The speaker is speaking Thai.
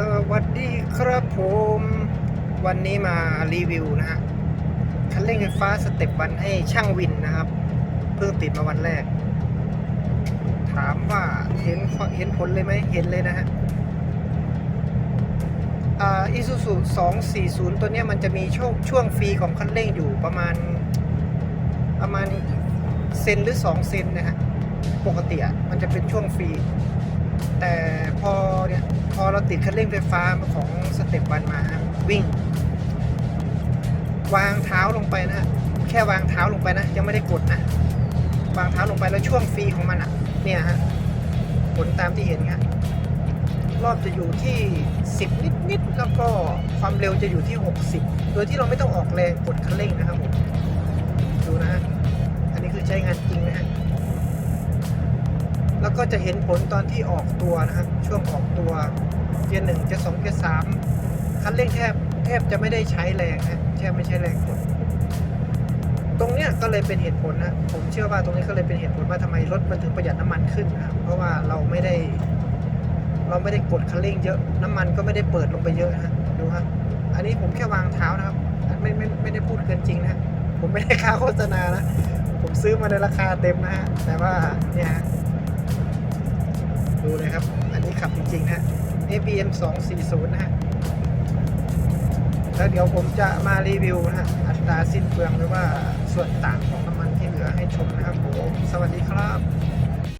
สวัสดีครับผม วันนี้มารีวิวนะฮะคันเร่งไฟฟ้าสเต็ปวันให้ช่างวินนะครับ เพิ่งติดมาวันแรก ถามว่าเห็นเห็นผลเลยไหมเห็นเลยนะฮะอิซูซู240 ตัวนี้มันจะมีช่วงช่วงฟรีของคันเร่งอยู่ประมาณประมาณเซนหรือ 2 เซนนะฮะปกติอะมันจะเป็นช่วงฟรี แต่ เนี่ยพอเราติดคันเร่งไฟฟ้าของสเต็ปวันมาวิ่ง วางเท้าลงไปนะฮะแค่วางเท้าลงไปนะยังไม่ได้กดนะวางเท้าลงไปแล้วช่วงฟรีของมันอะ เนี่ยฮะผลตามที่เห็นครับรอบจะอยู่ที่ 10 นิดนิดแล้วก็ความเร็วจะอยู่ที่ 60 โดยที่เราไม่ต้องออกแรงกดคันเร่งนะครับผมดูนะฮะอันนี้คือใช้งานจริงนะฮะ ก็จะเห็นผลตอนที่ออกตัวนะครับช่วงออกตัวเกียร์หนึ่งเกียร์สองเกียร์สามคันเร่งแทบแทบจะไม่ได้ใช้แรงนะแทบไม่ใช้แรงกดตรงเนี้ยก็เลยเป็นเหตุผลนะผมเชื่อว่าตรงนี้ก็เลยเป็นเหตุผลว่าทำไมรถมันถึงประหยัดน้ำมันขึ้นนะเพราะว่าเราไม่ได้ เราไม่ได้กดคันเร่งเยอะน้ำมันก็ไม่ได้เปิดลงไปเยอะนะฮะดูฮะอันนี้ผมแค่วางเท้านะครับไม่ไม่ไม่ได้พูดเกินจริงนะผมไม่ได้ค่าโฆษณานะผมซื้อมาในราคาเต็มนะฮะแต่ว่าเนี่ย ดูนะครับ อันนี้ขับจริงๆนะฮะ ABM 240นะฮะแล้วเดี๋ยวผมจะมารีวิวนะฮะอัตราสิ้นเปลืองหรือว่าส่วนต่างของน้ำมันที่เหลือให้ชมนะครับผมสวัสดีครับ